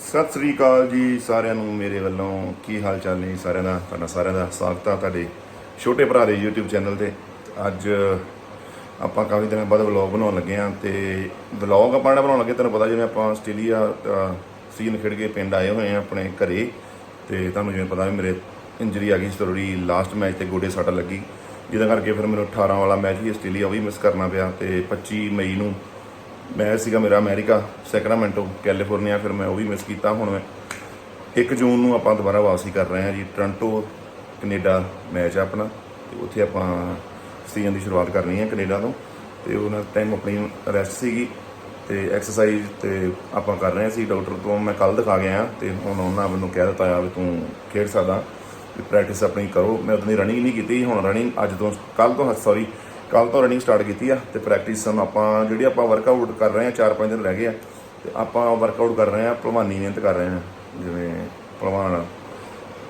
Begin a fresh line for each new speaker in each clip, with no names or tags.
ਸਤਿ ਸ੍ਰੀ ਅਕਾਲ ਜੀ ਸਾਰਿਆਂ ਨੂੰ, ਮੇਰੇ ਵੱਲੋਂ ਕੀ ਹਾਲ ਚਾਲ ਨੇ ਸਾਰਿਆਂ ਦਾ? ਤੁਹਾਡਾ ਸਾਰਿਆਂ ਦਾ ਸਵਾਗਤ ਆ ਤੁਹਾਡੇ ਛੋਟੇ ਭਰਾ ਦੇ YouTube ਚੈਨਲ ਤੇ। ਅੱਜ ਆਪਾਂ ਕਾਫੀ ਦਿਨਾਂ ਬਾਅਦ ਵਲੌਗ ਬਣਾਉਣ ਲੱਗੇ ਆ ਤੇ ਵਲੌਗ ਆਪਾਂ ਜਿਹੜਾ ਬਣਾਉਣ ਲੱਗੇ, ਤੁਹਾਨੂੰ ਪਤਾ ਜਿਵੇਂ ਆਪਾਂ ਆਸਟ੍ਰੇਲੀਆ ਸੀਨ ਖੇਡ ਕੇ ਪਿੰਡ ਆਏ ਹੋਏ ਆ ਆਪਣੇ ਘਰੇ ਤੇ ਤੁਹਾਨੂੰ ਜਿਵੇਂ ਪਤਾ ਵੀ ਮੇਰੇ ਇੰਜਰੀ ਆ ਗਈ ਸੀ ਥੋੜੀ ਲਾਸਟ ਮੈਚ ਤੇ ਗੋਡੇ ਸੱਟ ਲੱਗੀ। ਜਿਹਦਾ ਕਰਕੇ ਫਿਰ ਮੈਨੂੰ 18 ਵਾਲਾ ਮੈਚ ਵੀ ਆਸਟ੍ਰੇਲੀਆ ਉਹ ਵੀ ਮਿਸ ਕਰਨਾ ਪਿਆ ਤੇ 25 ਮਈ ਨੂੰ ਮੈਚ ਸੀਗਾ ਮੇਰਾ ਅਮਰੀਕਾ, ਸੈਕਰਾਮੈਂਟੋ, ਕੈਲੀਫੋਰਨੀਆ, ਫਿਰ ਮੈਂ ਉਹ ਵੀ ਮਿਸ ਕੀਤਾ। ਹੁਣ ਮੈਂ 1 ਜੂਨ ਨੂੰ ਆਪਾਂ ਦੁਬਾਰਾ ਵਾਪਸੀ ਕਰ ਰਹੇ ਹਾਂ ਜੀ ਟੋਰਾਂਟੋ ਕੈਨੇਡਾ ਮੈਚ ਆ ਆਪਣਾ। ਤੇ ਉੱਥੇ ਆਪਾਂ ਸੀਜ਼ਨ ਦੀ ਸ਼ੁਰੂਆਤ ਕਰਨੀ ਹੈ ਕੈਨੇਡਾ ਤੋਂ। ਤੇ ਉਹਨਾਂ ਟਾਈਮ ਆਪਣੀ ਰੈਸਟ ਸੀਗੀ ਤੇ ਐਕਸਰਸਾਈਜ਼ ਤੇ ਆਪਾਂ ਕਰ ਰਹੇ ਸੀ ਡਾਕਟਰ ਤੋਂ ਮੈਂ ਕੱਲ ਦਿਖਾ ਗਿਆ ਤੇ ਹੁਣ ਉਹਨਾਂ ਮੈਨੂੰ ਕਹਿ ਦਿੱਤਾ ਆ ਵੀ ਤੂੰ ਖੇਡ ਸਕਦਾ, ਵੀ ਪ੍ਰੈਕਟਿਸ ਆਪਣੀ ਕਰੋ। ਮੈਂ ਉਤਨੀ ਰਨਿੰਗ ਨਹੀਂ ਕੀਤੀ। ਹੁਣ ਰਨਿੰਗ ਅੱਜ ਤੋਂ ਕੱਲ ਤੋਂ ਸੌਰੀ ਕੱਲ ਤੋਂ ਰਨਿੰਗ ਸਟਾਰਟ ਕੀਤੀ ਆ ਤੇ ਪ੍ਰੈਕਟਿਸ ਹੁਣ ਆਪਾਂ ਜਿਹੜੀ ਆਪਾਂ ਵਰਕਆਊਟ ਕਰ ਰਹੇ ਆ 4-5 ਦਿਨ ਰਹਿ ਗਏ ਆ, ਤੇ ਆਪਾਂ ਵਰਕਆਊਟ ਕਰ ਰਹੇ ਆ, ਭਲਵਾਨੀ ਮਿਹਨਤ ਕਰ ਰਹੇ ਆ, ਜਿਵੇਂ ਭਲਵਾਨ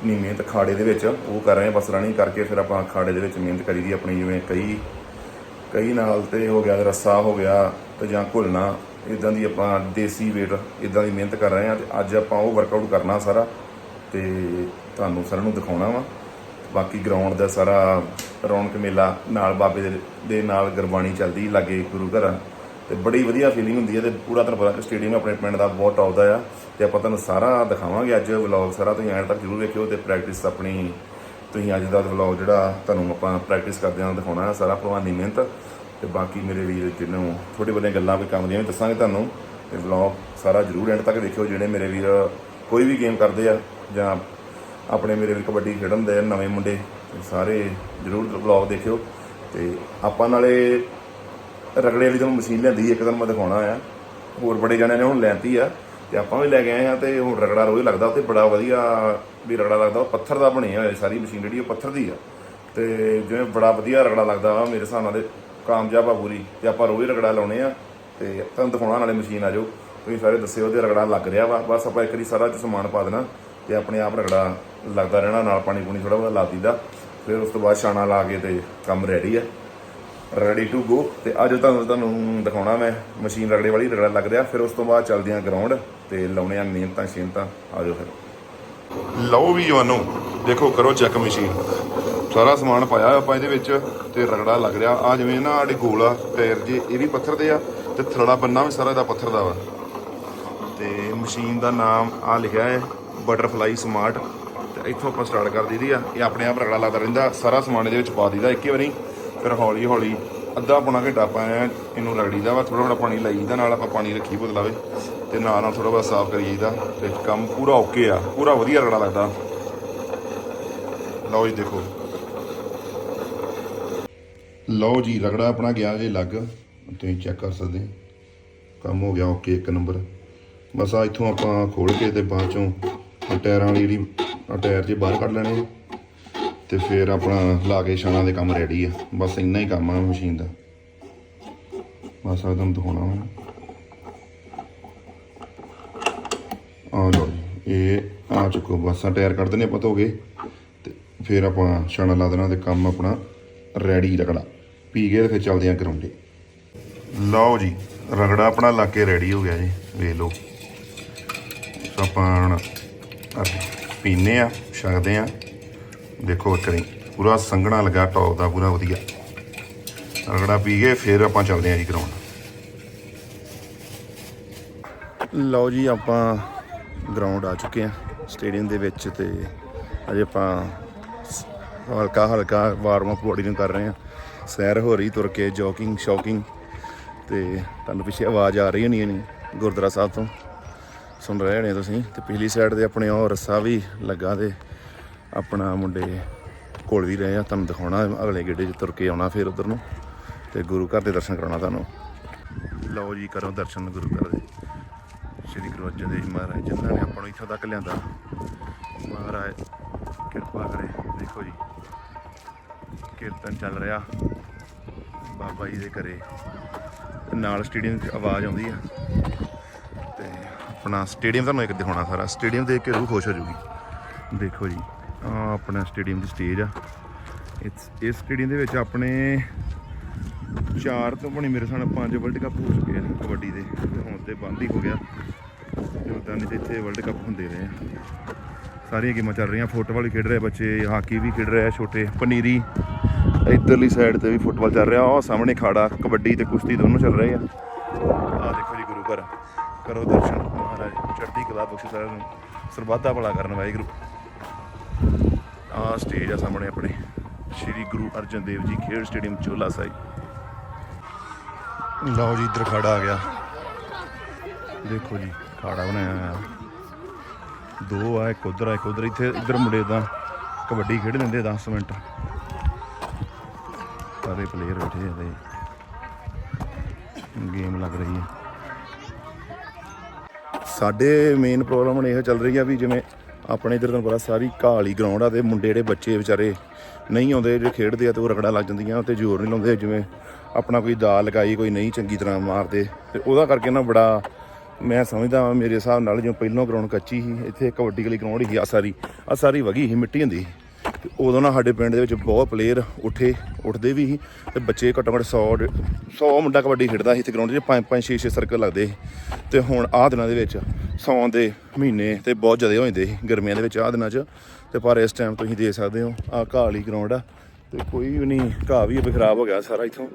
ਨੀ ਮਿਹਨਤ ਖਾੜੇ ਦੇ ਵਿੱਚ ਉਹ ਕਰ ਰਹੇ ਆ, ਬਸ ਰਨਿੰਗ ਕਰਕੇ ਫਿਰ ਆਪਾਂ ਖਾੜੇ ਦੇ ਵਿੱਚ ਮਿਹਨਤ ਕਰੀ ਦੀ ਆਪਣੀ, ਜਿਵੇਂ ਕਈ ਕਈ ਨਾਲ ਤੇ ਹੋ ਗਿਆ, ਰੱਸਾ ਹੋ ਗਿਆ ਤੇ ਜਾਂ ਘੁਲਣਾ ਇਦਾਂ ਦੀ ਆਪਾਂ ਦੇਸੀ ਵੇਟ ਇਦਾਂ ਦੀ ਮਿਹਨਤ ਕਰ ਰਹੇ ਆ ਤੇ ਅੱਜ ਆਪਾਂ ਉਹ ਵਰਕਆਊਟ ਕਰਨਾ ਸਾਰਾ ਤੇ ਤੁਹਾਨੂੰ ਸਾਰਿਆਂ ਨੂੰ ਦਿਖਾਉਣਾ ਵਾ। ਬਾਕੀ ਗਰਾਊਂਡ ਦਾ ਸਾਰਾ ਰੌਣਕ ਮੇਲਾ ਨਾਲ ਬਾਬੇ ਦੇ- ਦੇ ਨਾਲ ਗੁਰਬਾਣੀ ਚੱਲਦੀ ਲਾਗੇ ਗੁਰੂ ਘਰ। ਆ ਤੇ ਬੜੀ ਵਧੀਆ ਫੀਲਿੰਗ ਹੁੰਦੀ ਹੈ ਤੇ ਪੂਰਾ ਤੁਹਾਨੂੰ ਪਤਾ ਕਿ ਸਟੇਡੀਅਮ ਆਪਣੇ ਪਿੰਡ ਦਾ ਬਹੁਤ ਟੌਪ ਦਾ ਆ। ਤੇ ਆਪਾਂ ਤੁਹਾਨੂੰ ਸਾਰਾ ਦਿਖਾਵਾਂਗੇ ਅੱਜ ਵਲੌਗ ਸਾਰਾ, ਤੁਸੀਂ ਐਂਡ ਤੱਕ ਜ਼ਰੂਰ ਵੇਖਿਓ ਤੇ ਪ੍ਰੈਕਟਿਸ ਆਪਣੀ ਤੁਸੀਂ ਅੱਜ ਦਾ ਵਲੌਗ ਜਿਹੜਾ ਤੁਹਾਨੂੰ ਆਪਾਂ ਪ੍ਰੈਕਟਿਸ ਕਰਦੇ ਹਾਂ ਦਿਖਾਉਣਾ ਹੈ, ਸਾਰਾ ਭਲਵਾਨੀ ਮਿਹਨਤ। ਤੇ ਬਾਕੀ ਮੇਰੇ ਵੀਰ ਜਿਹਨੂੰ ਥੋੜੀ ਬਹੁਤੀਆਂ ਗੱਲਾਂ ਕੋਈ ਕੰਮ ਦੀਆਂ ਵੀ ਦੱਸਾਂਗੇ ਤੁਹਾਨੂੰ, ਤੇ ਵਲੌਗ ਸਾਰਾ ਜ਼ਰੂਰ ਐਂਡ ਤੱਕ ਦੇਖਿਓ ਜਿਹੜੇ ਮੇਰੇ ਵੀਰ ਕੋਈ ਵੀ ਗੇਮ ਕਰਦੇ ਆ ਜਾਂ ਆਪਣੇ ਮੇਰੇ ਵੀ ਕਬੱਡੀ ਖੇਡਣ ਦੇ ਨਵੇਂ ਮੁੰਡੇ ਸਾਰੇ ਜ਼ਰੂਰ ਵਲੌਗ ਦੇਖਿਓ। ਤੇ ਆਪਾਂ ਨਾਲੇ ਰਗੜੇ ਵਾਲੀ ਤੁਹਾਨੂੰ ਮਸ਼ੀਨ ਲਿਆਂਦੀ ਇੱਕ ਦਿਨ ਮੈਂ ਦਿਖਾਉਣਾ ਆ ਹੋਰ ਬੜੇ ਜਣਿਆਂ ਨੇ ਹੁਣ ਲੈਂਤੀ ਆ, ਤੇ ਆਪਾਂ ਵੀ ਲੈ ਕੇ ਆਏ ਆ, ਤੇ ਹੁਣ ਰਗੜਾ ਰੋਜ਼ ਲੱਗਦਾ ਤੇ ਬੜਾ ਵਧੀਆ ਵੀ ਰਗੜਾ ਲੱਗਦਾ, ਉਹ ਪੱਥਰ ਦਾ ਬਣਿਆ ਹੋਇਆ, ਸਾਰੀ ਮਸ਼ੀਨ ਜਿਹੜੀ ਉਹ ਪੱਥਰ ਦੀ ਆ। ਤੇ ਜਿਵੇਂ ਬੜਾ ਵਧੀਆ ਰਗੜਾ ਲੱਗਦਾ ਵਾ, ਮੇਰੇ ਹਿਸਾਬ ਨਾਲ ਤੇ ਕਾਮਯਾਬ ਆ ਪੂਰੀ, ਤੇ ਆਪਾਂ ਰੋਜ਼ ਰਗੜਾ ਲਾਉਣੇ ਆ, ਤੇ ਤੁਹਾਨੂੰ ਦਿਖਾਉਣਾ ਨਾਲੇ ਮਸ਼ੀਨ ਆ ਜਾਓ। ਤੁਸੀਂ ਸਾਰੇ ਦੱਸਿਓ ਤੇ ਰਗੜਾ ਲੱਗ ਰਿਹਾ ਵਾ, ਬਸ ਆਪਾਂ ਇੱਕ ਵਾਰੀ ਸਾਰਾ ਚ ਸਮਾਨ ਪਾ ਦੇਣਾ। ਤੇ ਆਪਣੇ ਆਪ ਰਗੜਾ ਲੱਗਦਾ ਰਹਿਣਾ, ਨਾਲ ਪਾਣੀ ਪੂਣੀ ਥੋੜਾ ਬਹੁਤਾ ਲਾ ਦੀਦਾ ਫਿਰ ਉਸ ਤੋਂ ਬਾਅਦ ਛਾਣਾ ਲਾ ਕੇ ਤੇ ਕੰਮ ਰੈਡੀ ਆ। ਰੈਡੀ ਟੂ ਗੋ ਤੇ ਅੱਜ ਤੁਹਾਨੂੰ ਤੁਹਾਨੂੰ ਦਿਖਾਉਣਾ ਮੈਂ ਮਸ਼ੀਨ ਰਗੜੇ ਵਾਲੀ, ਰਗੜਾ ਲੱਗ ਰਿਹਾ। ਫਿਰ ਉਸ ਤੋਂ ਬਾਅਦ ਚੱਲਦੇ ਆ ਗਰਾਊਂਡ ਤੇ ਲਾਉਣੇ ਆ ਮਿਹਨਤਾਂ ਸ਼ਿਹਨਤਾਂ ਆ ਜਾਓ ਫਿਰ। ਲਓ ਵੀ ਜਵਾਨੋ, ਦੇਖੋ, ਕਰੋ ਚੈੱਕ ਮਸ਼ੀਨ ਸਾਰਾ ਸਮਾਨ ਪਾਇਆ ਆਪਾਂ ਇਹਦੇ ਵਿੱਚ ਤੇ ਰਗੜਾ ਲੱਗ ਰਿਹਾ। ਆ ਜਿਵੇਂ ਨਾ ਆੜੇ ਗੋਲ ਆ ਟਾਇਰ ਜੇ, ਇਹ ਵੀ ਪੱਥਰ ਦੇ ਆ ਤੇ ਥੜਾ ਬੰਨਾ ਵੀ ਸਾਰਾ ਇਹਦਾ ਪੱਥਰ ਦਾ ਵਾ। ਤੇ ਮਸ਼ੀਨ ਦਾ ਨਾਮ ਆ ਲਿਖਿਆ ਹੈ ਬਟਰਫਲਾਈ ਸਮਾਰਟ। ਤੇ ਇੱਥੋਂ ਆਪਾਂ ਸਟਾਰਟ ਕਰ ਦਈਦੀ ਆ। ਇਹ ਆਪਣੇ ਆਪ ਰਗੜਾ ਲੱਗਦਾ ਰਹਿੰਦਾ। ਸਾਰਾ ਸਮਾਨ ਇਹਦੇ ਵਿੱਚ ਪਾ ਦਈਦਾ ਇੱਕੇ ਵਾਰੀ। ਫਿਰ ਹੌਲੀ ਹੌਲੀ ਅੱਧਾ ਪੌਣਾ ਘੰਟਾ ਆਪਾਂ ਐਂ ਇਹਨੂੰ ਰਗੜੀਦਾ ਵਾ। ਥੋੜਾ ਥੋੜਾ ਪਾਣੀ ਲਾਈਦਾ ਨਾਲ ਆਪਾਂ ਪਾਣੀ ਰੱਖੀ ਬਦਲਾਵੇ ਤੇ ਨਾਲ ਨਾਲ ਥੋੜਾ ਬਹੁਤ ਸਾਫ਼ ਕਰੀਦਾ ਜਾਈਦਾ ਤੇ ਕੰਮ ਪੂਰਾ ਓਕੇ ਆ। ਪੂਰਾ ਵਧੀਆ ਰਗੜਾ ਲੱਗਦਾ। ਲਓ ਜੀ ਦੇਖੋ। ਲਓ ਜੀ, ਰਗੜਾ ਆਪਣਾ ਗਿਆ ਜੇ ਲੱਗ ਤੁਸੀਂ ਚੈੱਕ ਕਰ ਸਕਦੇ। ਕੰਮ ਹੋ ਗਿਆ ਓਕੇ ਇੱਕ ਨੰਬਰ। ਬਸ ਆ ਇੱਥੋਂ ਆਪਾਂ ਖੋਲ ਕੇ ਤੇ ਬਾਅਦ ਚੋਂ ਟਾਇਰਾਂ ਵਾਲੀ ਜਿਹੜੀ ਟਾਇਰ ਜੇ ਬਾਹਰ ਕੱਢ ਲੈਣੇ ਆ, ਤੇ ਫਿਰ ਆਪਣਾ ਲਾ ਕੇ ਛਾਣਾ ਦੇ ਕੰਮ ਰੈਡੀ ਆ। ਬਸ ਇੰਨਾ ਹੀ ਕੰਮ ਆ ਮਸ਼ੀਨ ਦਾ। ਬਸ ਆ ਤੁਹਾਨੂੰ ਵਾ। ਆ ਲਓ ਜੀ, ਇਹ ਆ ਚੁੱਕੋ। ਬਸ ਆ ਟਾਇਰ ਕੱਢ ਦਿੰਦੇ ਆਪਾਂ ਧੋ ਕੇ, ਤੇ ਫਿਰ ਆਪਾਂ ਛਾਣਾ ਲਾ ਦੇਣਾ ਤੇ ਕੰਮ ਆਪਣਾ ਰੈਡੀ ਰਗੜਾ। ਪੀ ਕੇ ਤੇ ਫਿਰ ਚੱਲਦੇ ਆ ਗਰਾਉਂਡੇ। ਲਓ ਜੀ, ਰਗੜਾ ਆਪਣਾ ਲਾ ਕੇ ਰੈਡੀ ਹੋ ਗਿਆ ਜੀ, ਵੇਖ ਲਓ। ਆਪਾਂ ਪੀਨੇ ਆ, ਛਕਦੇ ਆ। ਦੇਖੋ ਇੱਕ ਪੂਰਾ ਸੰਘਣਾ ਲੱਗਾ ਟੌਪ ਦਾ, ਪੂਰਾ ਵਧੀਆ। ਰਗੜਾ ਪੀ ਕੇ ਫਿਰ ਆਪਾਂ ਚੱਲਦੇ ਆ ਜੀ ਗਰਾਊਂਡ ਲਓ ਜੀ, ਆਪਾਂ ਗਰਾਊਂਡ ਆ ਚੁੱਕੇ ਆ ਸਟੇਡੀਅਮ ਦੇ ਵਿੱਚ ਤੇ ਅਜੇ ਆਪਾਂ ਹਲਕਾ ਹਲਕਾ ਵਾਰਮ ਅਪ ਬੋਡੀ ਨੂੰ ਕਰ ਰਹੇ ਆ। ਸੈਰ ਹੋ ਰਹੀ, ਤੁਰ ਕੇ ਜੋਕਿੰਗ ਸ਼ੌਕਿੰਗ ਤੇ ਤੁਹਾਨੂੰ ਪਿੱਛੇ ਆਵਾਜ਼ ਆ ਰਹੀ ਹੋਣੀ ਹੈ ਨਹੀਂ ਗੁਰਦੁਆਰਾ ਸਾਹਿਬ ਤੋਂ। ਸੁਣ ਰਹੇ ਨੇ ਤੁਸੀਂ ਤੇ ਪਿਛਲੀ ਸਾਈਡ ਦੇ ਆਪਣੇ ਉਹ ਰੱਸਾ ਵੀ ਲੱਗਾ ਤੇ ਆਪਣਾ ਮੁੰਡੇ ਕੋਲ ਵੀ ਰਹੇ ਆ, ਤੁਹਾਨੂੰ ਦਿਖਾਉਣਾ, ਅਗਲੇ ਗੇੜੇ 'ਚ ਤੁਰ ਕੇ ਆਉਣਾ ਫਿਰ ਉਧਰ ਨੂੰ ਤੇ ਗੁਰੂ ਘਰ ਦੇ ਦਰਸ਼ਨ ਕਰਾਉਣਾ ਤੁਹਾਨੂੰ। ਲਓ ਜੀ ਕਰੋ ਦਰਸ਼ਨ ਗੁਰੂ ਘਰ ਦੇ। ਸ਼੍ਰੀ ਗੁਰੂ ਅਰਜਨ ਦੇਵ ਜੀ ਮਹਾਰਾਜ, ਜਿਨ੍ਹਾਂ ਨੇ ਆਪਾਂ ਨੂੰ ਇੱਥੋਂ ਤੱਕ ਲਿਆਂਦਾ। ਮਹਾਰਾਜ, ਕਿਰਪਾ ਕਰੇ। ਦੇਖੋ ਜੀ, ਕੀਰਤਨ ਚੱਲ ਰਿਹਾ। ਬਾਬਾ ਜੀ ਦੇ ਘਰੇ। ਨਾਲ ਸਟੇਡੀਅਮ 'ਚ ਆਵਾਜ਼ ਆਉਂਦੀ ਆ। ਆਪਣਾ ਸਟੇਡੀਅਮ ਤੁਹਾਨੂੰ ਇੱਕ ਦਿਖਾਉਣਾ ਸਾਰਾ। ਸਟੇਡੀਅਮ ਦੇਖ ਕੇ ਰੂਹ ਖੁਸ਼ ਹੋ ਜਾਊਗੀ ਦੇਖੋ ਜੀ, ਆ ਆਪਣਾ ਸਟੇਡੀਅਮ ਦੀ ਸਟੇਜ ਆ। ਇਸ ਇਸ ਸਟੇਡੀਅਮ ਦੇ ਵਿੱਚ ਆਪਣੇ ਚਾਰ ਤੋਂ ਬਣੀ ਮੇਰੇ ਸਾਹਮਣੇ ਪੰਜ ਵਰਲਡ ਕੱਪ ਹੋ ਚੁੱਕੇ ਆ ਕਬੱਡੀ ਦੇ। ਹੁਣ ਤੇ ਬੰਦ ਹੀ ਹੋ ਗਿਆ। ਤੇ ਨਹੀਂ ਤੇ ਇੱਥੇ ਵਰਲਡ ਕੱਪ ਹੁੰਦੇ ਰਹੇ ਆ। ਸਾਰੀਆਂ ਗੇਮਾਂ ਚੱਲ ਰਹੀਆਂ। ਫੁੱਟਬਾਲ ਵੀ ਖੇਡ ਰਹੇ ਬੱਚੇ, ਹਾਕੀ ਵੀ ਖੇਡ ਰਹੇ ਆ ਛੋਟੇ। ਪਨੀਰੀ ਇਧਰਲੀ ਸਾਈਡ ਤੇ ਵੀ ਫੁੱਟਬਾਲ ਚੱਲ ਰਿਹਾ। ਉਹ ਸਾਹਮਣੇ ਖਾੜਾ, ਕਬੱਡੀ ਤੇ ਕੁਸ਼ਤੀ ਦੋਨੋਂ ਚੱਲ ਰਹੇ ਆ। ਆ ਦੇਖੋ ਜੀ ਗੁਰੂ ਘਰ। ਕਰੋ ਦਰਸ਼ਨ। ਮਹਾਰਾਜ ਸਾਰਿਆਂ ਨੂੰ ਸਰਬੱਤ ਭਲਾ ਕਰਨ ਵਾਹਿਗੁਰੂ। ਆ ਸਟੇਜ ਆ ਸਾਹਮਣੇ ਆਪਣੇ। ਸ਼੍ਰੀ ਗੁਰੂ ਅਰਜਨ ਦੇਵ ਜੀ ਖੇਡ ਸਟੇਡੀਅਮ ਚੋਲਾ ਸਾਹਿਬ। ਲਓ ਜੀ, ਇੱਧਰ ਖਾੜਾ ਆ ਗਿਆ। ਦੇਖੋ ਜੀ, ਖਾੜਾ ਬਣਾਇਆ ਹੋਇਆ। ਦੋ ਆ, ਇੱਕ ਉਧਰ ਆ, ਇੱਕ ਉਧਰ। ਇੱਥੇ, ਇੱਧਰ ਮੁੰਡੇ ਦਾ ਕਬੱਡੀ ਖੇਡ ਲੈਂਦੇ 10 ਮਿੰਟ। ਸਾਰੇ ਪਲੇਅਰ ਬੈਠੇ ਆ ਤੇ ਗੇਮ ਲੱਗ ਰਹੀ ਹੈ ਸਾਡੇ ਮੇਨ ਪ੍ਰੋਬਲਮ ਹੁਣ ਇਹ ਚੱਲ ਰਹੀ ਆ ਵੀ ਜਿਵੇਂ ਆਪਣੇ ਇਧਰ ਤੁਹਾਨੂੰ ਪਤਾ ਸਾਰੀ ਘਾਲੀ ਗਰਾਊਂਡ ਆ ਤੇ ਮੁੰਡੇ ਜਿਹੜੇ ਬੱਚੇ ਵਿਚਾਰੇ ਨਹੀਂ ਆਉਂਦੇ, ਜਿਹੜੇ ਖੇਡਦੇ ਆ ਤੇ ਉਹ ਰਗੜਾ ਲੱਗ ਜਾਂਦੀਆਂ ਤੇ ਜ਼ੋਰ ਨਹੀਂ ਲਾਉਂਦੇ, ਜਿਵੇਂ ਆਪਣਾ ਕੋਈ ਦਾ ਲਗਾਈ, ਕੋਈ ਨਹੀਂ ਚੰਗੀ ਤਰ੍ਹਾਂ ਮਾਰਦੇ। ਤੇ ਉਹਦਾ ਕਰਕੇ ਨਾ ਬੜਾ ਮੈਂ ਸਮਝਦਾ ਮੇਰੇ ਹਿਸਾਬ ਨਾਲ ਜਿਵੇਂ ਪਹਿਲੋਂ ਗਰਾਊਂਡ ਕੱਚੀ ਸੀ, ਇੱਥੇ ਕਬੱਡੀ ਵਾਲੀ ਗਰਾਊਂਡ ਸੀ ਆ ਸਾਰੀ ਆ ਸਾਰੀ ਵਗੀ ਸੀ, ਮਿੱਟੀ ਹੁੰਦੀ ਸੀ। ਤੇ ਉਦੋਂ ਨਾ ਸਾਡੇ ਪਿੰਡ ਦੇ ਵਿੱਚ ਬਹੁਤ ਪਲੇਅਰ ਉੱਠੇ, ਉੱਠਦੇ ਵੀ ਸੀ ਤੇ ਬੱਚੇ ਘੱਟੋ ਘੱਟ 100 100 ਮੁੰਡਾ ਕਬੱਡੀ ਖੇਡਦਾ ਸੀ ਇੱਥੇ ਗਰਾਊਂਡ 'ਚ 5 5 6 6 ਸਰਕਲ ਲੱਗਦੇ ਸੀ। ਤੇ ਹੁਣ ਆਹ ਦਿਨਾਂ ਦੇ ਵਿੱਚ ਸੌਣ ਦੇ ਮਹੀਨੇ ਤੇ ਬਹੁਤ ਜ਼ਿਆਦਾ ਹੋ ਜਾਂਦੇ ਸੀ, ਗਰਮੀਆਂ ਦੇ ਵਿੱਚ ਆਹ ਦਿਨਾਂ 'ਚ। ਤੇ ਪਰ ਇਸ ਟਾਈਮ ਤੁਸੀਂ ਦੇਖ ਸਕਦੇ ਹੋ, ਆਹ ਘਾਹ ਵਾਲੀ ਗਰਾਊਂਡ ਆ, ਤੇ ਕੋਈ ਵੀ ਨਹੀਂ, ਘਾਹ ਵੀ ਖਰਾਬ ਹੋ ਗਿਆ ਸਾਰਾ ਇੱਥੋਂ।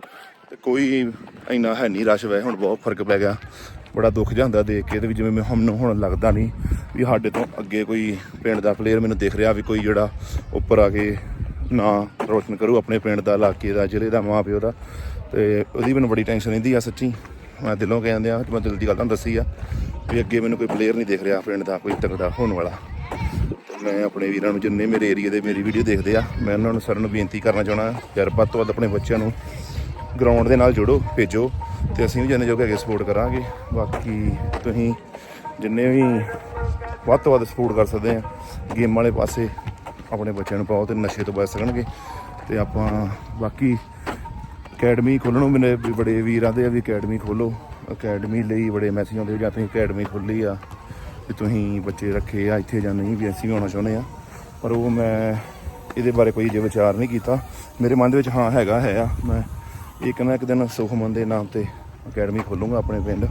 ਤੇ ਕੋਈ ਇੰਨਾ ਹੈ ਨਹੀਂ ਰਸ਼ ਵੈ ਹੁਣ ਬਹੁਤ ਫ਼ਰਕ ਪੈ ਗਿਆ। ਬੜਾ ਦੁੱਖ ਜਾਂਦਾ ਦੇਖ ਕੇ ਤੇ ਵੀ ਜਿਵੇਂ ਮੈਂ ਹੁਣ ਹੁਣ ਲੱਗਦਾ ਨਹੀਂ ਵੀ ਸਾਡੇ ਤੋਂ ਅੱਗੇ ਕੋਈ ਪਿੰਡ ਦਾ ਪਲੇਅਰ ਮੈਨੂੰ ਦਿਖ ਰਿਹਾ ਵੀ ਕੋਈ ਜਿਹੜਾ ਉੱਪਰ ਆ ਕੇ ਨਾ ਰੋਸ਼ਨ ਕਰੂ ਆਪਣੇ ਪਿੰਡ ਦਾ, ਇਲਾਕੇ ਦਾ, ਜ਼ਿਲ੍ਹੇ ਦਾ ਮਾਂ ਪਿਓ ਦਾ। ਤੇ ਉਹਦੀ ਮੈਨੂੰ ਬੜੀ ਟੈਨਸ਼ਨ ਰਹਿੰਦੀ ਆ ਸੱਚੀ। ਮੈਂ ਦਿਲੋਂ ਕਹਿੰਦੇ ਆ, ਮੈਂ ਦਿਲ ਦੀ ਗੱਲ ਤੁਹਾਨੂੰ ਦੱਸੀ ਆ ਵੀ ਅੱਗੇ ਮੈਨੂੰ ਕੋਈ ਪਲੇਅਰ ਨਹੀਂ ਦਿਖ ਰਿਹਾ ਪਿੰਡ ਦਾ, ਕੋਈ ਤਕੜਾ ਹੋਣ ਵਾਲਾ। ਤੇ ਮੈਂ ਆਪਣੇ ਵੀਰਾਂ ਨੂੰ ਜਿੰਨੇ ਮੇਰੇ ਏਰੀਆ ਦੇ ਮੇਰੀ ਵੀਡੀਓ ਦੇਖਦੇ ਆ, ਮੈਂ ਉਹਨਾਂ ਨੂੰ ਸਾਰਿਆਂ ਨੂੰ ਬੇਨਤੀ ਕਰਨਾ ਚਾਹਣਾ ਯਾਰ ਵੱਧ ਤੋਂ ਵੱਧ ਆਪਣੇ ਬੱਚਿਆਂ ਨੂੰ ਗਰਾਊਂਡ ਦੇ ਨਾਲ ਜੁੜੋ, ਭੇਜੋ ਤੇ ਅਸੀਂ ਵੀ ਜਿੰਨੇ ਜੋਗੇ ਹੈਗੇ ਸਪੋਰਟ ਕਰਾਂਗੇ। ਬਾਕੀ ਤੁਸੀਂ ਜਿੰਨੇ ਵੀ ਵੱਧ ਤੋਂ ਵੱਧ ਸਪੋਰਟ ਕਰ ਸਕਦੇ ਆ ਗੇਮ ਵਾਲੇ ਪਾਸੇ ਆਪਣੇ ਬੱਚਿਆਂ ਨੂੰ ਪਾਓ ਤੇ ਨਸ਼ੇ ਤੋਂ ਬਚ ਸਕਣਗੇ। ਤੇ ਆਪਾਂ ਬਾਕੀ ਅਕੈਡਮੀ ਖੋਲ੍ਹਣ ਨੂੰ ਮੇਰੇ ਵੀ ਬੜੇ ਵੀਰ ਆਂਦੇ ਆ ਵੀ ਅਕੈਡਮੀ ਖੋਲੋ ਅਕੈਡਮੀ ਲਈ ਬੜੇ ਮੈਸੇਜ ਆਉਂਦੇ ਜਾਂ ਤੁਸੀਂ ਅਕੈਡਮੀ ਖੋਲੀ ਆ ਵੀ ਤੁਸੀਂ ਬੱਚੇ ਰੱਖੇ ਆ ਇੱਥੇ ਜਾਂ ਨਹੀਂ ਵੀ ਅਸੀਂ ਵੀ ਆਉਣਾ ਚਾਹੁੰਦੇ ਆ। ਪਰ ਉਹ ਮੈਂ ਇਹਦੇ ਬਾਰੇ ਕੋਈ ਜੇ ਵਿਚਾਰ ਨਹੀਂ ਕੀਤਾ। ਮੇਰੇ ਮਨ ਦੇ ਵਿੱਚ ਹਾਂ ਹੈਗਾ ਹੈ ਆ। ਮੈਂ ਇੱਕ ਨਾ ਇੱਕ ਦਿਨ ਸੁਖਮਨ ਦੇ ਨਾਮ ਤੇ ਅਕੈਡਮੀ ਖੋਲੂੰਗਾ ਆਪਣੇ ਪਿੰਡ।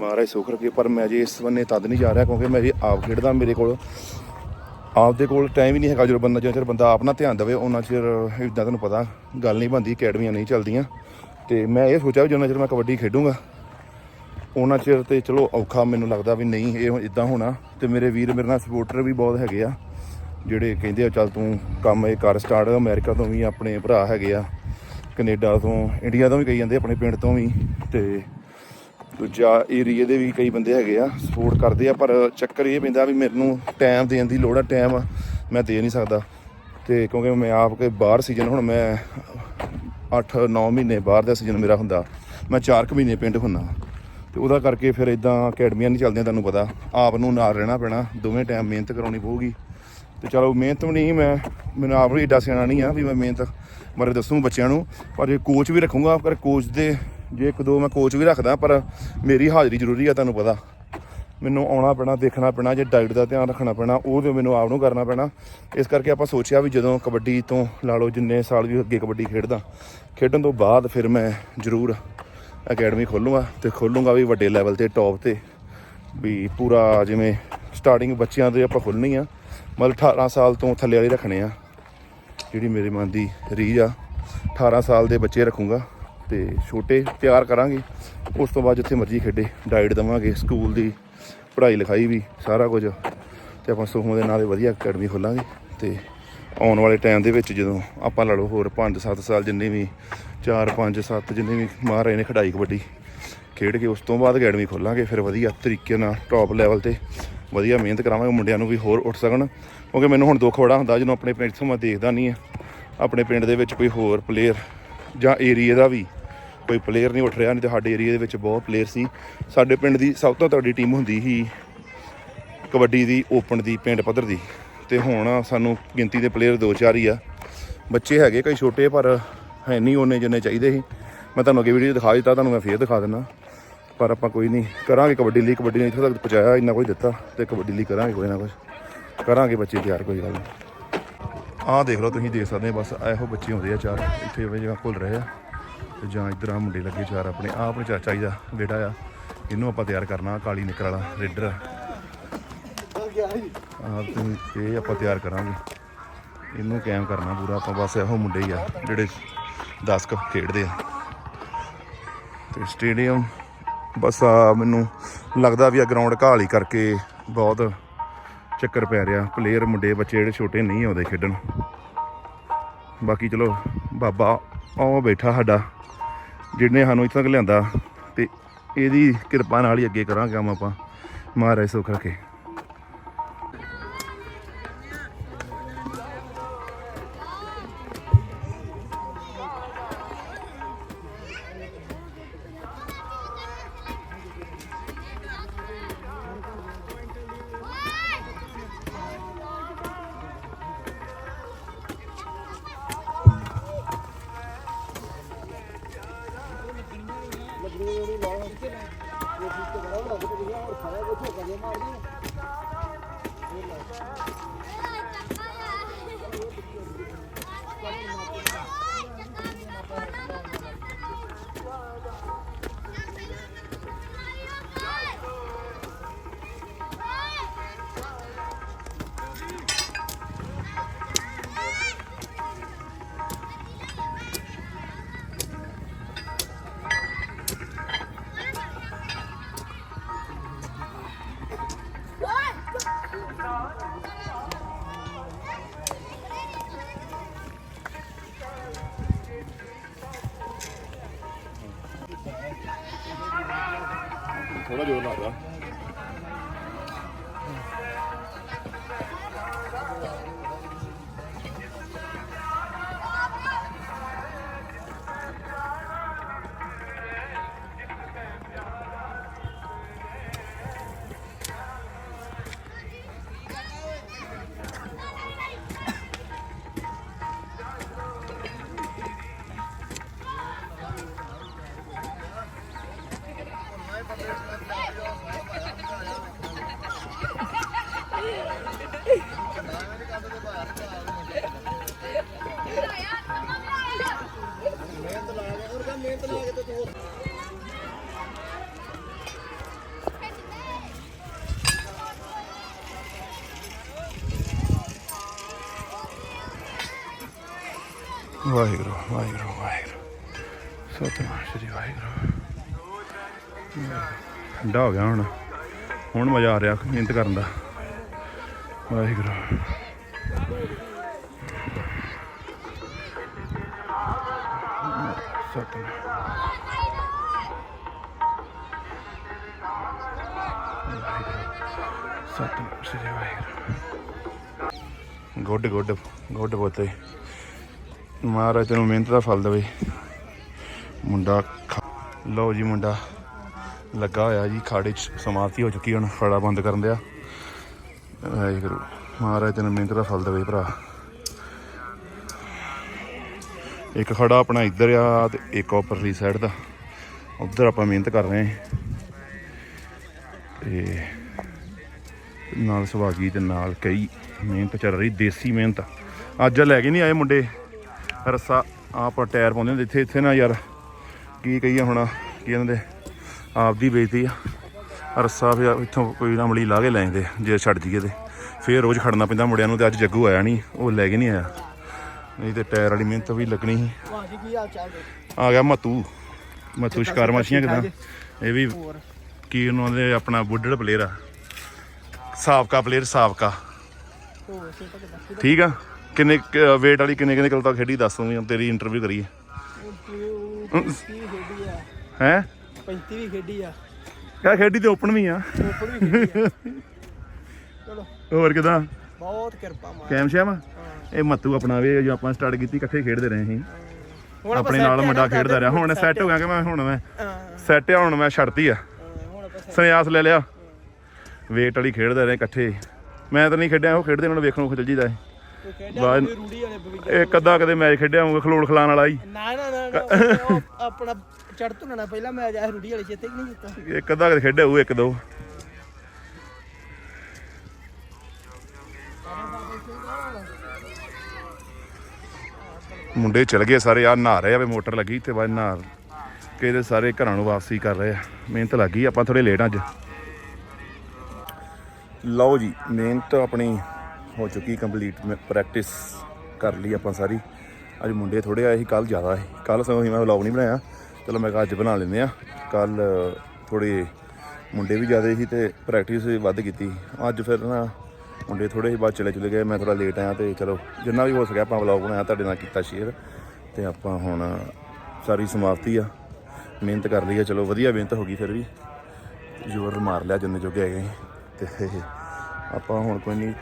ਮਹਾਰਾਜ ਸੁਖ ਰੱਖੇ, ਪਰ ਮੈਂ ਜੇ ਇਸ ਬੰਨੇ ਤਦ ਨਹੀਂ ਜਾ ਰਿਹਾ ਕਿਉਂਕਿ ਮੈਂ ਜੀ ਆਪ ਖੇਡਦਾ ਮੇਰੇ ਕੋਲ। ਆਪ ਦੇ ਕੋਲ ਟਾਈਮ ਹੀ ਨਹੀਂ ਹੈਗਾ, ਜਦੋਂ ਬੰਦਾ ਜਿੰਨਾ ਚਿਰ ਬੰਦਾ ਆਪਣਾ ਧਿਆਨ ਦੇਵੇ ਉਹਨਾਂ ਚਿਰ ਇਦਾਂ ਤੁਹਾਨੂੰ ਪਤਾ, ਗੱਲ ਨਹੀਂ ਬਣਦੀ, ਅਕੈਡਮੀਆਂ ਨਹੀਂ ਚੱਲਦੀਆਂ। ਤੇ ਮੈਂ ਇਹ ਸੋਚਿਆ ਵੀ ਜਿੰਨਾ ਚਿਰ ਮੈਂ ਕਬੱਡੀ ਖੇਡੂੰਗਾ ਉਹਨਾਂ ਚਿਰ ਤੇ ਚਲੋ ਔਖਾ ਮੈਨੂੰ ਲੱਗਦਾ ਵੀ ਨਹੀਂ, ਇਹ ਇਦਾਂ ਹੋਣਾ। ਤੇ ਮੇਰੇ ਵੀਰ ਮੇਰੇ ਨਾਲ ਸਪੋਰਟਰ ਵੀ ਬਹੁਤ ਹੈਗੇ ਆ, ਜਿਹੜੇ ਕਹਿੰਦੇ ਆ, ਚੱਲ ਤੂੰ ਕੰਮ ਇਹ ਕਰ, ਸਟਾਰਟ, ਅਮਰੀਕਾ ਤੋਂ ਵੀ ਆਪਣੇ ਭਰਾ ਹੈਗੇ ਆ। ਕੈਨੇਡਾ ਤੋਂ, ਇੰਡੀਆ ਤੋਂ ਵੀ ਕਈ ਜਾਂਦੇ ਆਪਣੇ ਪਿੰਡ ਤੋਂ ਵੀ ਤੇ ਦੂਜਾ ਏਰੀਏ ਦੇ ਵੀ ਕਈ ਬੰਦੇ ਹੈਗੇ ਆ ਸਪੋਰਟ ਕਰਦੇ ਆ, ਪਰ ਚੱਕਰ ਇਹ ਪੈਂਦਾ ਵੀ ਮੈਨੂੰ ਟਾਈਮ ਦੇਣ ਦੀ ਲੋੜ ਆ ਟਾਈਮ ਮੈਂ ਦੇ ਨਹੀਂ ਸਕਦਾ। ਤੇ ਕਿਉਂਕਿ ਮੈਂ ਆਪ ਕੇ ਬਾਹਰ ਸੀਜ਼ਨ ਹੁਣ ਮੈਂ 8-9 ਮਹੀਨੇ ਬਾਹਰ ਦਾ ਸੀਜ਼ਨ ਮੇਰਾ ਹੁੰਦਾ। ਮੈਂ 4 ਕੁ ਮਹੀਨੇ ਪਿੰਡ ਹੁੰਨਾ ਤੇ ਉਹਦਾ ਕਰਕੇ ਫਿਰ ਇਦਾਂ ਅਕੈਡਮੀਆਂ ਨਹੀਂ ਚੱਲਦੀਆਂ ਤੁਹਾਨੂੰ ਪਤਾ। ਆਪ ਨੂੰ ਨਾਲ ਰਹਿਣਾ ਪੈਣਾ, ਦੋਵੇਂ ਟਾਈਮ ਮਿਹਨਤ ਕਰਾਉਣੀ ਪਊਗੀ। ਤੇ ਚਲੋ ਮਿਹਨਤ ਵੀ ਨਹੀਂ, ਮੈਂ, ਮੈਨੂੰ ਆਪ ਵੀ ਏਡਾ ਸਿਆਣਾ ਨਹੀਂ ਆ ਵੀ ਮੈਂ ਮਿਹਨਤ ਬਾਰੇ ਦੱਸੂੰ ਬੱਚਿਆਂ ਨੂੰ, ਪਰ ਜੇ ਕੋਚ ਵੀ ਰੱਖੂੰਗਾ, ਪਰ ਕੋਚ ਦੇ ਜੇ ਇੱਕ ਦੋ ਮੈਂ ਕੋਚ ਵੀ ਰੱਖਦਾ, ਪਰ ਮੇਰੀ ਹਾਜ਼ਰੀ ਜ਼ਰੂਰੀ ਆ ਤੁਹਾਨੂੰ ਪਤਾ। ਮੈਨੂੰ ਆਉਣਾ ਪੈਣਾ, ਦੇਖਣਾ ਪੈਣਾ, ਜੇ ਡਾਈਟ ਦਾ ਧਿਆਨ ਰੱਖਣਾ ਪੈਣਾ, ਉਹ ਤੇ ਮੈਨੂੰ ਆਪ ਨੂੰ ਕਰਨਾ ਪੈਣਾ। ਇਸ ਕਰਕੇ ਆਪਾਂ ਸੋਚਿਆ ਵੀ ਜਦੋਂ ਕਬੱਡੀ ਤੋਂ ਲਾ ਲਓ ਜਿੰਨੇ ਸਾਲ ਵੀ ਅੱਗੇ ਕਬੱਡੀ ਖੇਡਦਾ, ਖੇਡਣ ਤੋਂ ਬਾਅਦ ਫਿਰ ਮੈਂ ਜ਼ਰੂਰ ਅਕੈਡਮੀ ਖੋਲੂੰਗਾ ਤੇ ਖੋਲੂੰਗਾ ਵੀ ਵੱਡੇ ਲੈਵਲ ਤੇ ਟੌਪ ਤੇ। ਵੀ ਪੂਰਾ ਜਿਵੇਂ ਸਟਾਰਟਿੰਗ ਬੱਚਿਆਂ ਦੇ ਆਪਾਂ ਖੋਲਣੀ ਆ, ਮਤਲਬ 18 ਸਾਲ ਤੋਂ ਥੱਲੇ ਵਾਲੇ ਰੱਖਣੇ ਆ। ਜਿਹੜੀ ਮੇਰੇ ਮਨ ਦੀ ਰੀਝ ਆ 18 ਸਾਲ ਦੇ ਬੱਚੇ ਰੱਖੂੰਗਾ ਤੇ ਛੋਟੇ ਤਿਆਰ ਕਰਾਂਗੇ। ਉਸ ਤੋਂ ਬਾਅਦ ਜਿੱਥੇ ਮਰਜ਼ੀ ਖੇਡੇ ਡਾਈਟ ਦਵਾਂਗੇ ਸਕੂਲ ਦੀ ਪੜ੍ਹਾਈ ਲਿਖਾਈ ਵੀ, ਸਾਰਾ ਕੁਝ। ਤੇ ਆਪਾਂ ਸੁਖਮ ਦੇ ਨਾਲ ਹੀ ਵਧੀਆ ਅਕੈਡਮੀ ਖੋਲਾਂਗੇ ਤੇ ਆਉਣ ਵਾਲੇ ਟਾਈਮ ਦੇ ਵਿੱਚ ਜਦੋਂ ਆਪਾਂ ਲੜੋ ਹੋਰ 5-7 ਸਾਲ ਜਿੰਨੇ ਵੀ 4-5-7 ਜਿੰਨੇ ਵੀ ਮਾਰ ਰਹੇ ਨੇ ਖਿਡਾਈ ਕਬੱਡੀ ਖੇਡ ਕੇ ਉਸ ਤੋਂ ਬਾਅਦ ਅਕੈਡਮੀ ਖੋਲਾਂਗੇ, ਫਿਰ ਵਧੀਆ ਤਰੀਕੇ ਨਾਲ ਟੌਪ ਲੈਵਲ ਤੇ ਵਧੀਆ ਮਿਹਨਤ ਕਰਾਵਾਂਗੇ, ਮੁੰਡਿਆਂ ਨੂੰ ਵੀ ਹੋਰ ਉੱਠ ਸਕਣ। ਕਿਉਂਕਿ ਮੈਨੂੰ ਹੁਣ ਦੁੱਖ ਬੜਾ ਹੁੰਦਾ ਜਦੋਂ ਆਪਣੇ ਪਿੰਡ ਤੋਂ ਮੈਂ ਦੇਖਦਾ ਨਹੀਂ ਆ। ਆਪਣੇ ਪਿੰਡ ਦੇ ਵਿੱਚ ਕੋਈ ਹੋਰ ਪਲੇਅਰ ਜਾਂ ਏਰੀਆ ਦਾ ਵੀ ਕੋਈ ਪਲੇਅਰ ਨਹੀਂ ਉੱਠ ਰਿਹਾ, ਨਹੀਂ ਤੇ ਸਾਡੇ ਏਰੀਆ ਦੇ ਵਿੱਚ ਬਹੁਤ ਪਲੇਅਰ ਸੀ। ਸਾਡੇ ਪਿੰਡ ਦੀ ਸਭ ਤੋਂ ਤਗੜੀ ਟੀਮ ਹੁੰਦੀ ਸੀ ਕਬੱਡੀ ਦੀ ਓਪਨ ਦੀ, ਪਿੰਡ ਪੱਧਰ ਦੀ। ਤੇ ਹੁਣ ਸਾਨੂੰ ਗਿਣਤੀ ਦੇ ਪਲੇਅਰ ਦੋ ਚਾਰ ਹੀ ਆ। ਬੱਚੇ ਹੈਗੇ ਕਈ ਛੋਟੇ, ਪਰ ਹੈ ਨਹੀਂ ਉਹਨੇ ਜਿੰਨੇ ਚਾਹੀਦੇ ਸੀ। ਮੈਂ ਤੁਹਾਨੂੰ ਅੱਗੇ ਵੀਡੀਓ ਦਿਖਾ ਦਿੱਤਾ, ਤੁਹਾਨੂੰ ਮੈਂ ਫੇਰ ਦਿਖਾ ਦਿੰਦਾ। ਪਰ ਆਪਾਂ ਕੋਈ ਨਹੀਂ, ਕਰਾਂਗੇ ਕਬੱਡੀ ਲਈ, ਕਬੱਡੀ ਨੇ ਇੱਥੋਂ ਤੱਕ ਪਹੁੰਚਾਇਆ, ਇੰਨਾ ਕੁਝ ਦਿੱਤਾ ਤੇ ਕਬੱਡੀ ਲਈ ਕਰਾਂਗੇ ਕੋਈ ਨਾ ਕੁਝ ਕਰਾਂਗੇ ਬੱਚੇ ਤਿਆਰ, ਕੋਈ ਗੱਲ ਨਹੀਂ। ਆਹ ਦੇਖ ਲਓ, ਤੁਸੀਂ ਦੇਖ ਸਕਦੇ ਹੋ, ਬਸ ਇਹੋ ਬੱਚੇ ਹੁੰਦੇ ਆ ਚਾਰ, ਇੱਥੇ ਉਹ ਜਗ੍ਹਾ ਭੁੱਲ ਰਹੇ ਆ। ਤੇ ਜਾਂ ਇੱਧਰ ਆ ਮੁੰਡੇ ਲੱਗੇ ਚਾਰ ਆਪਣੇ, ਆਹ ਆਪਣੇ ਚਾਚਾ ਜੀ ਦਾ ਬੇਟਾ ਆ, ਇਹਨੂੰ ਆਪਾਂ ਤਿਆਰ ਕਰਨਾ, ਕਾਲੀ ਨਿਕਰ ਵਾਲਾ, ਰੇਡਰ। ਆ ਇਹ ਆਪਾਂ ਤਿਆਰ ਕਰਾਂਗੇ। ਇਹਨੂੰ ਕਾਇਮ ਕਰਨਾ ਪੂਰਾ, ਆਪਾਂ ਬਸ ਇਹੋ ਮੁੰਡੇ ਹੀ ਆ, ਜਿਹੜੇ 10 ਕ ਖੇਡਦੇ ਆ। ਤੇ ਸਟੇਡੀਅਮ ਬਸ ਆ ਮੈਨੂੰ ਲੱਗਦਾ ਵੀ ਆ ਗਰਾਊਂਡ ਘਾਲੀ ਕਰਕੇ ਬਹੁਤ ਚੱਕਰ ਪੈ ਰਿਹਾ। ਪਲੇਅਰ ਮੁੰਡੇ ਬੱਚੇ ਜਿਹੜੇ ਛੋਟੇ ਨਹੀਂ ਆਉਂਦੇ ਖੇਡਣ। ਬਾਕੀ ਚਲੋ, ਬਾਬਾ ਉਹ ਬੈਠਾ ਸਾਡਾ, ਜਿਹਨੇ ਸਾਨੂੰ ਇੱਥੇ ਤੱਕ ਲਿਆਂਦਾ ਤੇ ਇਹਦੀ ਕਿਰਪਾ ਨਾਲ ਹੀ ਅੱਗੇ ਕਰਾਂਗੇ ਕੰਮ ਆਪਾਂ, ਮਹਾਰਾਜ ਸੁੱਖ ਰੱਖੇ। ਵਾਹਿਗੁਰੂ ਵਾਹਿਗੁਰੂ ਵਾਹਿਗੁਰੂ। ਸਤਿਨਾਮ ਸ੍ਰੀ ਵਾਹਿਗੁਰੂ। ਠੰਡਾ ਹੋ ਗਿਆ ਹੁਣ। ਹੁਣ ਮਜ਼ਾ ਆ ਰਿਹਾ ਮਿਹਨਤ ਕਰਨ ਦਾ। Waheguru. Satnam Sri Waheguru. Good good good ਬੋਤੇ ਮਹਾਰਾਜ ਤੈਨੂੰ ਮਿਹਨਤ ਦਾ ਫਲ ਦੇਵੇ। ਮੁੰਡਾ ਲਓ ਜੀ ਮੁੰਡਾ। ਲੱਗਾ ਹੋਇਆ ਜੀ, ਖਾੜੇ 'ਚ ਸਮਾਪਤੀ ਹੋ ਚੁੱਕੀ ਹੁਣ ਖੜਾ ਬੰਦ ਕਰਨ ਦਿਆ। ਵਾਹਿਗੁਰੂ। ਮਹਾਰਾਜ ਤੈਨੂੰ ਮਿਹਨਤ ਦਾ ਫਲ ਦੇਵੇ ਭਰਾ। ਇੱਕ ਖੜਾ ਆਪਣਾ ਇੱਧਰ ਆ ਤੇ ਇੱਕ ਉੱਪਰਲੀ ਸਾਈਡ ਦਾ। ਉੱਧਰ ਆਪਾਂ ਮਿਹਨਤ ਕਰ ਰਹੇ ਹਾਂ। ਤੇ ਨਾਲ ਸੁਭਾਗੀ ਤੇ ਨਾਲ ਕਈ ਮਿਹਨਤ ਚੱਲ ਰਹੀ, ਦੇਸੀ ਮਿਹਨਤ। ਅੱਜ ਲੈ ਕੇ ਨਹੀਂ ਆਏ ਮੁੰਡੇ। ਰੱਸਾ ਆਪ ਆਪਾਂ ਟਾਇਰ ਪਾਉਂਦੇ ਹੁੰਦੇ ਇੱਥੇ ਇੱਥੇ ਨਾ ਯਾਰ, ਕੀ ਕਹੀਏ ਹੁਣ, ਕੀ ਕਹਿੰਦੇ, ਆਪਦੀ ਬੇਇੱਜ਼ਤੀ ਆ। ਰੱਸਾ ਫਿਰ ਇੱਥੋਂ ਕੋਈ ਨਾ ਅਮਲੀ ਲਾ ਕੇ ਲੈ ਜਾਂਦੇ, ਜੇ ਛੱਡ ਜੀਏ ਤੇ। ਫੇਰ ਰੋਜ਼ ਖੜਨਾ ਪੈਂਦਾ ਮੁੰਡਿਆਂ ਨੂੰ ਤੇ ਅੱਜ ਜੱਗੂ ਆਇਆ ਨਹੀਂ, ਉਹ ਲੈ ਕੇ ਨਹੀਂ ਆਇਆ। ਨਹੀਂ ਤੇ ਟਾਇਰ ਵਾਲੀ ਮਿਹਨਤ ਵੀ ਲੱਗਣੀ ਸੀ।
ਭਾਜੀ ਕੀ ਹਾਲ ਚਾਲ ਜੀ?
ਆ ਗਿਆ ਮਤੂ। ਮਤੂ ਸ਼ਿਕਾਰ ਮਾਛੀਆਂ ਕਿਦਾਂ? ਇਹ ਵੀ ਕੀ ਉਹਨਾਂ ਦੇ ਆਪਣਾ ਬੁੱਢੜ ਪਲੇਅਰ ਆ। ਸਾਬਕਾ ਪਲੇਅਰ ਸਾਬਕਾ। ਠੀਕ ਆ? ਕਿੰਨੇ ਵੇਟ ਵਾਲੀ ਕਿੰਨੇ ਕਿੰਨੇ ਕਿਲੋ ਤੱਕ ਖੇਡੀ ਦੱਸ ਦੂੰਗੀ ਤੇਰੀ ਇੰਟਰਵਿਊ ਕਰੀਏ। ਹੈ?
35 ਵੀ ਖੇਡੀ ਆ।
ਕਾ ਖੇਡੀ ਤੇ ਓਪਨ ਵੀ ਆ।
ਉੱਪਰ ਵੀ ਖੇਡੀ ਆ। ਚਲੋ।
ਹੋਰ ਕਿਦਾਂ?
ਬਹੁਤ ਕਿਰਪਾ ਮਾਰ
ਕੈਮ ਸ਼ੈਮ ਇਹ ਮੱਤੂ ਆਪਣਾ ਵੀ ਜੋ ਆਪਾਂ ਸਟਾਰਟ ਕੀਤੀ ਇਕੱਠੇ ਖੇਡਦੇ ਰਹੇ ਸੀ।
ਹੁਣ
ਆਪਣੇ ਨਾਲ
ਆ
ਮੁੰਡਾ ਖੇਡਦਾ ਰਿਹਾ। ਹੁਣ ਸੈੱਟ ਹੋ ਗਿਆ ਕਿ ਮੈਂ ਹੁਣ ਮੈਂ ਸੈੱਟ ਆ ਹੁਣ ਮੈਂ ਛੱਡਤੀ ਆ। ਸੰਨਿਆਸ ਲੈ ਲਿਆ। ਵੇਟ ਵਾਲੀ ਖੇਡਦੇ ਰਹੇ ਇਕੱਠੇ। ਮੈਂ ਤਾਂ ਨਹੀਂ ਖੇਡਿਆ ਉਹ ਖੇਡਦੇ ਉਹਨਾਂ ਨੂੰ ਵੇਖਣ ਨੂੰ ਚੱਲ ਜੀਦਾ ਬਾਅਦ- ਇੱਕ ਅੱਧਾ ਕਦੇ ਮੈਚ ਖੇਡਿਆ ਹੋਊਗਾ ਖਲੋੜ ਖਲਾਣ ਵਾਲਾ ਹੀ।
ਨਾ ਨਾ ਨਾ, ਆਪਣਾ ਚੜ ਧੁੰਨਣਾ ਪਹਿਲਾਂ ਮੈਂ ਆਇਆ ਰੂੜੀ ਵਾਲੇ ਚੇਤੇ ਕਿ ਨਹੀਂ ਕੀਤਾ
ਇੱਕ ਅੱਧਾ ਕਦੇ ਖੇਡਿਆ ਹੋਊ ਇੱਕ ਦੋ। ਮੁੰਡੇ ਚਲ ਗਏ ਸਾਰੇ ਆ ਨਹਾ ਰਹੇ ਆ ਵੀ ਮੋਟਰ ਲੱਗੀ ਤੇ ਬਾਅਦ ਨਹਾ ਕੇ ਇਹਦੇ ਸਾਰੇ ਘਰਾਂ ਨੂੰ ਵਾਪਸੀ ਕਰ ਰਹੇ ਆ। ਮਿਹਨਤ ਲੱਗੀ ਆਪਾਂ ਥੋੜੇ ਲੇਟ ਅੱਜ। ਲਓ ਜੀ, ਮਿਹਨਤ ਆਪਣੀ ਹੋ ਚੁੱਕੀ ਕੰਪਲੀਟ ਪ੍ਰੈਕਟਿਸ ਕਰ ਲਈ ਆਪਾਂ ਸਾਰੀ। ਅੱਜ ਮੁੰਡੇ ਥੋੜੇ ਆਏ ਸੀ ਕੱਲ ਜ਼ਿਆਦਾ ਸੀ। ਕੱਲ ਸਗੋਂ ਸੀ ਮੈਂ ਵਲੌਗ ਨਹੀਂ ਬਣਾਇਆ। ਚਲੋ ਮੈਂ ਕਿਹਾ ਅੱਜ ਬਣਾ ਲੈਂਦੇ ਆ। ਕੱਲ ਥੋੜੇ ਮੁੰਡੇ ਵੀ ਜ਼ਿਆਦਾ ਸੀ ਤੇ ਪ੍ਰੈਕਟਿਸ ਵੱਧ ਕੀਤੀ। ਅੱਜ ਫਿਰ ਨਾ ਮੁੰਡੇ ਥੋੜੇ ਹੀ ਬਾਅਦ ਚਲੇ ਚਲੇ ਗਏ, ਮੈਂ ਥੋੜਾ ਲੇਟ ਆਇਆ ਤੇ ਚਲੋ, ਜਿੰਨਾ ਵੀ ਹੋ ਸਕਿਆ ਆਪਾਂ ਵਲੌਗ ਬਣਾਇਆ, ਤੁਹਾਡੇ ਨਾਲ ਕੀਤਾ ਸ਼ੇਅਰ ਤੇ ਆਪਾਂ ਹੁਣ ਸਾਰੀ ਸਮਾਪਤੀ ਆ। ਮਿਹਨਤ ਕਰ ਲਈ ਆ, ਚਲੋ ਵਧੀਆ ਮਿਹਨਤ ਹੋ ਗਈ ਫਿਰ ਵੀ। ਜ਼ੋਰ ਮਾਰ ਲਿਆ ਜਿੰਨੇ ਜੋਗੇ ਹੈਗੇ ਸੀ। ਤੇ ਆਪਾਂ ਹੁਣ ਕੋਈ ਨਹੀਂ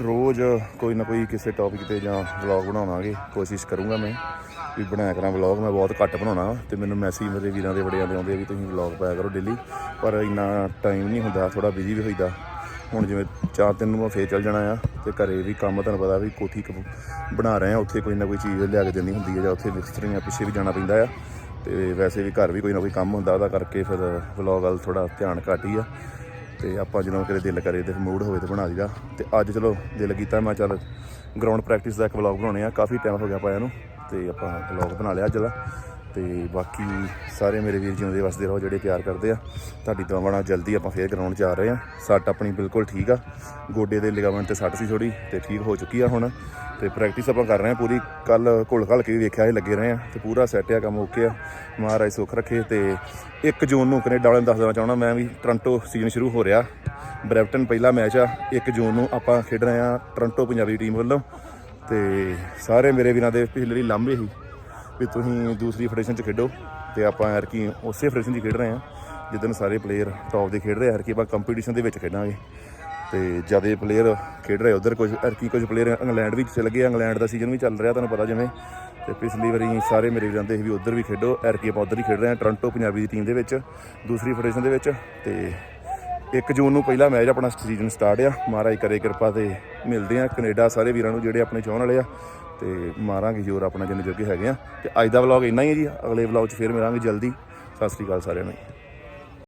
ਰੋਜ਼ ਕੋਈ ਨਾ ਕੋਈ ਕਿਸੇ ਟੌਪਿਕ ਤੇ ਜਾਂ ਵਲੌਗ ਬਣਾਉਣਾਗੇ ਕੋਸ਼ਿਸ਼ ਕਰੂੰਗਾ ਮੈਂ ਵੀ ਬਣਾਇਆ ਕਰਾਂ ਵਲੌਗ ਮੈਂ ਬਹੁਤ ਘੱਟ ਬਣਾਉਣਾ ਤੇ ਮੈਨੂੰ ਮੈਸੇਜ ਮੇਰੇ ਵੀਰਾਂ ਦੇ ਬੜੇ ਆਉਂਦੇ ਆਉਂਦੇ ਵੀ ਤੁਸੀਂ ਵਲੌਗ ਪਾਇਆ ਕਰੋ ਡੇਲੀ ਪਰ ਇੰਨਾ ਟਾਈਮ ਨਹੀਂ ਹੁੰਦਾ ਥੋੜਾ ਬਿਜ਼ੀ ਵੀ ਹੋਈਦਾ। ਹੁਣ ਜਿਵੇਂ ਚਾਰ ਦਿਨ ਨੂੰ ਮੈਂ ਫੇਰ ਚੱਲ ਜਾਣਾ ਆ ਤੇ ਘਰੇ ਵੀ ਕੰਮ ਤੁਹਾਨੂੰ ਪਤਾ ਵੀ ਕੋਠੀ ਕ- ਬਣਾ ਰਹੇ ਆ, ਉੱਥੇ ਕੋਈ ਨਾ ਕੋਈ ਚੀਜ਼ ਲਿਆ ਕੇ ਦੇਣੀ ਹੁੰਦੀ ਹੈ ਜਾਂ ਉੱਥੇ ਮਿਸਤਰੀਆਂ ਪਿੱਛੇ ਵੀ ਜਾਣਾ ਪੈਂਦਾ ਆ। ਤੇ ਵੈਸੇ ਵੀ ਘਰ ਵੀ ਕੋਈ ਨਾ ਕੋਈ ਕੰਮ ਹੁੰਦਾ, ਉਹਦਾ ਕਰਕੇ ਫਿਰ ਵਲੌਗ ਵੱਲ ਥੋੜਾ ਧਿਆਨ ਘੱਟ ਹੀ ਆ। ਤੇ ਆਪਾਂ ਜਦੋਂ ਕਿਤੇ ਦਿਲ ਕਰੇ ਤੇ ਮੂਡ ਹੋਵੇ ਤੇ ਬਣਾ ਲਈਦਾ। ਤੇ ਅੱਜ ਚਲੋ ਦਿਲ ਕੀਤਾ ਮੈਂ ਚੱਲ ਗਰਾਊਂਡ ਪ੍ਰੈਕਟਿਸ ਦਾ ਇੱਕ ਵਲੌਗ ਬਣਾਉਣੇ ਆ, ਕਾਫੀ ਟਾਈਮ ਹੋ ਗਿਆ ਪਾਇਆ ਨੂੰ। ਤੇ ਆਪਾਂ ਵਲੌਗ ਬਣਾ ਲਿਆ ਅੱਜ ਦਾ ਤੇ ਬਾਕੀ ਸਾਰੇ ਮੇਰੇ ਵੀਰ ਜਿਉਂਦੇ ਵਸਦੇ ਰਹੋ, ਜਿਹੜੇ ਪਿਆਰ ਕਰਦੇ ਆ। ਤੁਹਾਡੀ ਦੁਆਵਾਂ ਨਾਲ ਜਲਦੀ ਆਪਾਂ ਫੇਰ ਗਰਾਊਂਡ 'ਚ ਆ ਰਹੇ ਆ। ਸੱਟ ਆਪਣੀ ਬਿਲਕੁਲ ਠੀਕ ਆ। ਗੋਡੇ ਦੇ ਲਿਗਾਮੈਂਟ ਤੇ ਸੱਟ ਸੀ ਥੋੜੀ ਤੇ ਠੀਕ ਹੋ ਚੁੱਕੀ ਆ ਹੁਣ। ਤੇ ਪ੍ਰੈਕਟਿਸ ਆਪਾਂ ਕਰ ਰਹੇ ਆ ਪੂਰੀ। ਕੱਲ ਘੁਲ ਘਲ ਕੇ ਵੀ ਵੇਖਿਆ ਇਹ ਲੱਗੇ ਰਹੇ ਆ ਤੇ ਪੂਰਾ ਸੈੱਟ ਆ, ਕੰਮ ਓਕੇ ਆ। ਮਹਾਰਾਜ ਸੁੱਖ ਰੱਖੇ ਤੇ 1 ਜੂਨ ਨੂੰ ਕੈਨੇਡਾ ਵਾਲਿਆਂ ਨੂੰ ਦੱਸ ਦੇਣਾ ਚਾਹਣਾ ਮੈਂ ਵੀ ਟੋਰਾਂਟੋ ਸੀਜ਼ਨ ਸ਼ੁਰੂ ਹੋ ਰਿਹਾ। ਬਰੈਂਪਟਨ ਪਹਿਲਾ ਮੈਚ ਆ 1 ਜੂਨ ਨੂੰ ਆਪਾਂ ਖੇਡ ਰਹੇ ਆ ਟੋਰਾਂਟੋ ਪੰਜਾਬੀ ਟੀਮ ਵੱਲੋਂ। ਤੇ ਸਾਰੇ ਮੇਰੇ ਵੀਰਾਂ ਦੇ ਪਿਛਲੇ ਲਈ ਲਾਂਭੇ ਸੀ। ਵੀ ਤੁਸੀਂ ਦੂਸਰੀ ਫੈਡਰੇਸ਼ਨ 'ਚ ਖੇਡੋ ਤੇ ਆਪਾਂ ਯਾਰ ਕੀ ਉਸੇ ਫੈਡਰੇਸ਼ਨ 'ਚ ਖੇਡ ਰਹੇ ਆ ਜਿੱਦਨ ਸਾਰੇ ਪਲੇਅਰ ਟੌਪ ਦੇ ਖੇਡ ਰਹੇ ਆ, ਯਾਰ ਕੀ ਆਪਾਂ ਕੰਪੀਟੀਸ਼ਨ ਦੇ ਵਿੱਚ ਖੇਡਾਂਗੇ। ਤੇ ਜ਼ਿਆਦਾ ਪਲੇਅਰ ਖੇਡ ਰਹੇ ਉਧਰ, ਕੁਝ ਅਰਕੀ ਕੁਝ ਪਲੇਅਰ ਇੰਗਲੈਂਡ ਵੀ ਚਲੇ ਗਏ, ਇੰਗਲੈਂਡ ਦਾ ਸੀਜ਼ਨ ਵੀ ਚੱਲ ਰਿਹਾ, ਤੁਹਾਨੂੰ ਪਤਾ ਜਿਵੇਂ। ਤੇ ਪਿਛਲੀ ਵਾਰੀ ਸਾਰੇ ਮੇਰੇ ਵੀਰਾਂ ਦੇ ਸੀ ਵੀ ਉਧਰ ਵੀ ਖੇਡੋ ਐਰਕੀ ਆਪਾਂ ਉਧਰ ਹੀ ਖੇਡ ਰਹੇ ਹਾਂ ਟੋਰਾਂਟੋ ਪੰਜਾਬੀ ਦੀ ਟੀਮ ਦੇ ਵਿੱਚ, ਦੂਸਰੀ ਫੈਡਰੇਸ਼ਨ ਦੇ ਵਿੱਚ। ਤੇ 1 ਜੂਨ ਨੂੰ ਪਹਿਲਾ ਮੈਚ ਆਪਣਾ ਸੀਜ਼ਨ ਸਟਾਰਟ ਆ। ਮਹਾਰਾਜ ਕਰੇ ਕਿਰਪਾ ਤੇ ਮਿਲਦੇ ਆ, ਕੈਨੇਡਾ ਸਾਰੇ ਵੀਰਾਂ ਨੂੰ ਜਿਹੜੇ ਆਪਣੇ ਚਾਹਣ ਵਾਲੇ ਆ ਤੇ ਮਾਰਾਂਗੇ ਜ਼ੋਰ ਆਪਣਾ ਜਿੰਨੇ ਜੋਗੇ ਹੈਗੇ ਆ। ਤੇ ਅੱਜ ਦਾ ਵਲੌਗ ਇੰਨਾ ਹੀ ਹੈ ਜੀ। ਅਗਲੇ ਵਲੌਗ 'ਚ ਫੇਰ ਮਿਲਾਂਗੇ ਜਲਦੀ। ਸਤਿ ਸ੍ਰੀ ਅਕਾਲ ਸਾਰਿਆਂ ਨੂੰ।